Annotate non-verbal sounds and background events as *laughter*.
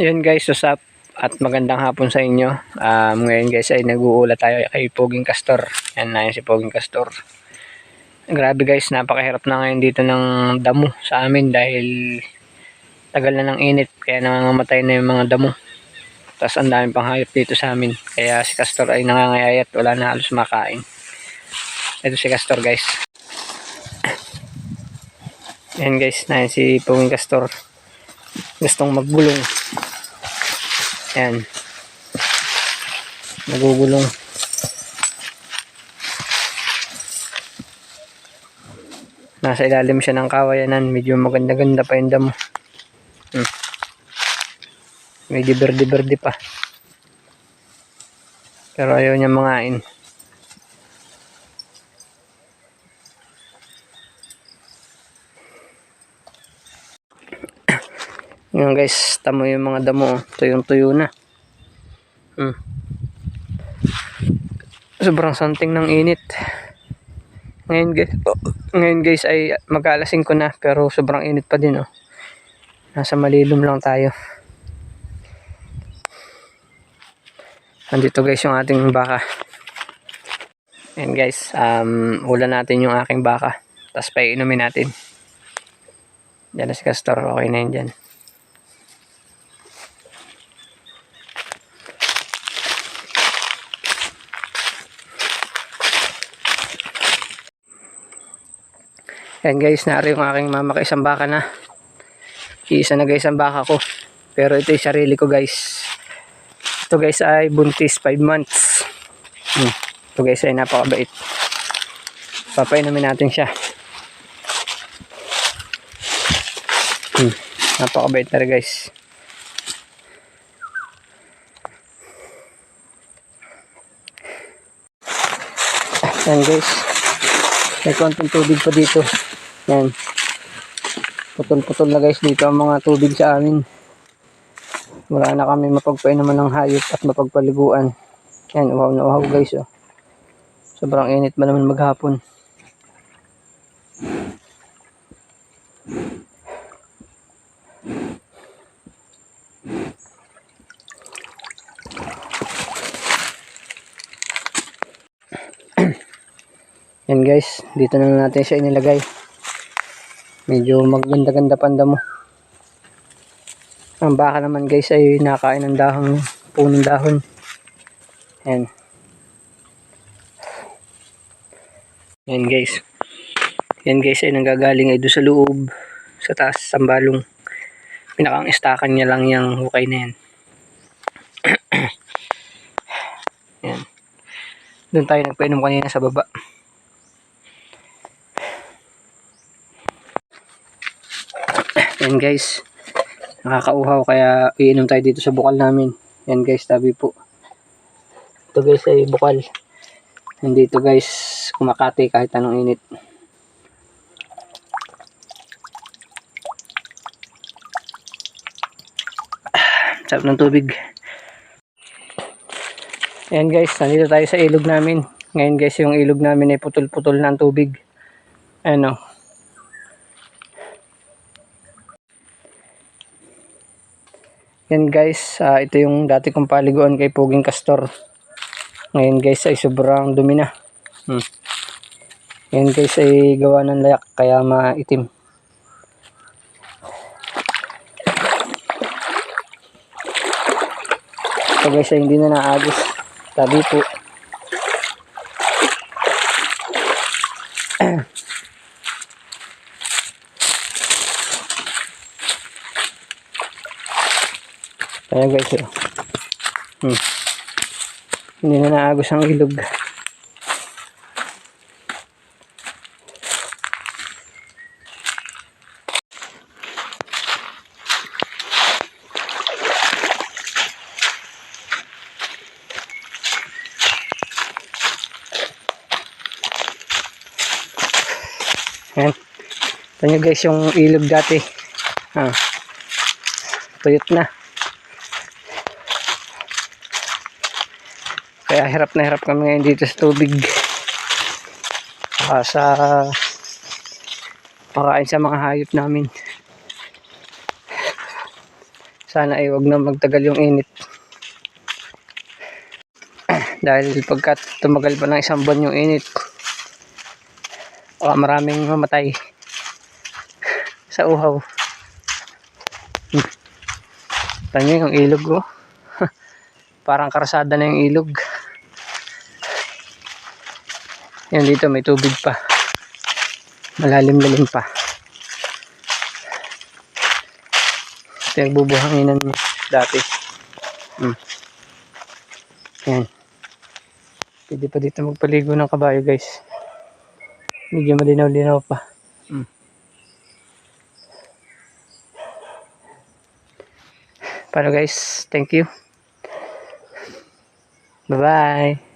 Yun guys, usap at magandang hapon sa inyo. Um, ngayon guys ay nag-uula tayo kay Poging Castor. Yan na yun si Poging Castor. Grabe guys, napakahirap na ngayon dito ng damo sa amin dahil tagal na ng init kaya nangangamatay na yung mga damo. Tapos ang daming pang hayop dito sa amin. Kaya si Castor ay nangangayayat, wala na halos makain. Ito si Castor guys. Yan guys, na yan si Poging Castor. Gustong magbulong. Yan. Nagugulong. Nasa ilalim siya ng kawayanan. Medyo maganda-ganda pa yung damo. Hmm. Medyo berde-berde pa. Pero ayaw niya mangain. Yan guys, tamo yung mga damo. Tuyong-tuyo na. Hmm. Sobrang santing ng init. Ngayon guys, oh, ngayon guys ay mag-alasing ko na pero sobrang init pa din oh. Nasa malilom lang tayo. Nandito guys yung ating baka. Ayan guys, um, ulan natin yung aking baka. Tapos painumin natin. Diyan na si Castor, okay na yun dyan. Ayan guys, nari yung aking mama kay isang baka na. Isa na guys ang baka ko. Pero ito yung sarili ko guys. Ito guys ay buntis 5 months. Hmm. Ito guys ay napakabait. Papainumin natin siya. Hmm. Napakabait na rin guys. Ayan guys. May konting tubig pa dito. Yan. Putol-putol na guys dito ang mga tubig sa amin. Wala na kami mapagpainuman ng hayop at mapagpaliguan. Yan, uhaw na uhaw guys. Oh. Sobrang init ba naman maghapon. Yan guys, dito na natin siya inilagay. Medyo maganda-ganda panda mo. Ang baka naman guys ay nakain ng dahon, punong dahon. Yan. Yan guys. Yan guys ay nanggagaling ay doon sa loob, sa taas, sambalong. Pinakang istakan niya lang yung hukay na yan. *clears throat* yan. Doon tayo nagpainom kanina sa baba. Yan guys. Nakakauhaw kaya iinom tayo dito sa bukal namin. Yan guys, tabi po. Ito guys ay bukal. Nandito guys, kumakati kahit anong init. Sarap ng tubig. Yan guys, nandito tayo sa ilog namin. Ngayon guys, yung ilog namin ay putol-putol ang tubig. Ano, Yan guys, ah, ito yung dati kong paliguan kay Puging Castor. Ngayon guys ay sobrang dumi na. Hmm. Yan guys ay gawa ng layak kaya maitim. Ito guys ay hindi na naagos. Tabi po. *clears throat* Kaya guys, oh. Hmm. Hindi na naagos ang ilog. Ayan. Ito guys yung ilog dati. Ah. Tuyot na. Kaya hirap na hirap kami ngayon dito sa tubig. Saka sa pakain sa mga hayop namin. Sana ay wag na magtagal yung init. *clears throat* Dahil pagka tumagal pa ng isang buwan yung init, baka maraming mamatay *laughs* sa uhaw. Hmm. Tanyo yung ilog oh. *laughs* Parang karasada na yung ilog. Yan dito may tubig pa. Malalim-lalim pa. Ito yung bubuhanginan mo dati. Hmm. Yan. Pwede pa dito magpaligo ng kabayo guys. Medyo malinaw-linaw pa. Hmm. Paano guys? Thank you. Bye-bye.